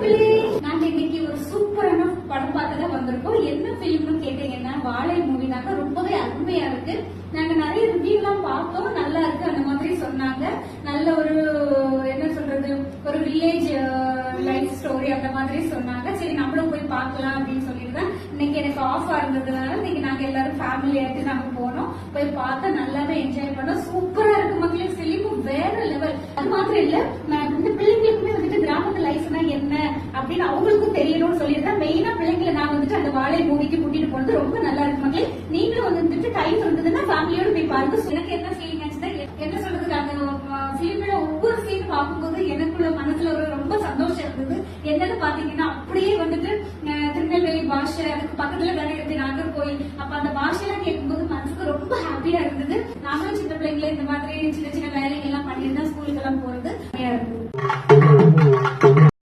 மக்களே நாங்க இன்னைக்கு ஒரு சூப்பரான படம் பார்க்க தான் வந்திருக்கோம். என்ன பிலிம்னு கேட்டீங்கன்னா வாழை மூவினாக்க ரொம்பவே அருமையா இருக்கு. நாங்க நிறைய ரிவ்யூ எல்லாம் பார்த்தோம். நல்லா இருக்கு அந்த மாதிரி சொன்னாங்க. நல்ல ஒரு என்ன சொல்றது ஒரு வில்லேஜ் லைஃப் ஸ்டோரி அந்த மாதிரி சொன்னாங்க. சரி நம்மளும் போய் பார்க்கலாம் அப்படின்னு சொல்லிட்டு தான் இன்னைக்கு எனக்கு ஆஃபா இருந்ததுனால இன்னைக்கு நாங்க எல்லாரும் ஃபேமிலி ஆயிட்டு நாங்க போனோம். போய் பார்த்தா நல்லாவே என்ஜாய் பண்ணோம். சூப்பரா இருக்கு மக்களுக்கு பிலிமும் வேற லெவல் அது மாத்திரம் இல்ல நான் இந்த பிள்ளைங்களுக்குமே வந்துட்டு கிராமத்து லைஃப்னா என்ன அப்படின்னு அவங்களுக்கும் தெரியணும்னு சொல்லியிருந்தேன் மெயினா பிள்ளைங்களை நான் வந்துட்டு அந்த வாழை மூவிக்கு கூட்டிட்டு போனது ரொம்ப நல்லா இருக்கு மக்களே. நீங்களும் வந்துட்டு டைம் இருந்ததுன்னா ஃபேமிலியோட போய் பாருங்க. எனக்கு என்ன ஃபீலிங் ஆச்சுன்னா என்ன சொல்றது? அந்த ஃபிலிம்ல ஒவ்வொரு சீன் பார்க்கும்போது எனக்குள்ள மனசுல ஒரு ரொம்ப சந்தோஷம் இருந்தது. என்னன்னு பாத்தீங்கன்னா அப்படியே வந்துட்டு திருநெல்வேலி பாஷை அதுக்கு பக்கத்துல தானே இருக்கு நாகர்கோயில் அப்ப அந்த பாஷையெல்லாம் கேட்கும்போது மனசுக்கு ரொம்ப ஹாப்பியா இருந்தது. நாங்களும் சின்ன பிள்ளைங்களை இந்த மாதிரி சின்ன சின்ன வேலைகள் எல்லாம்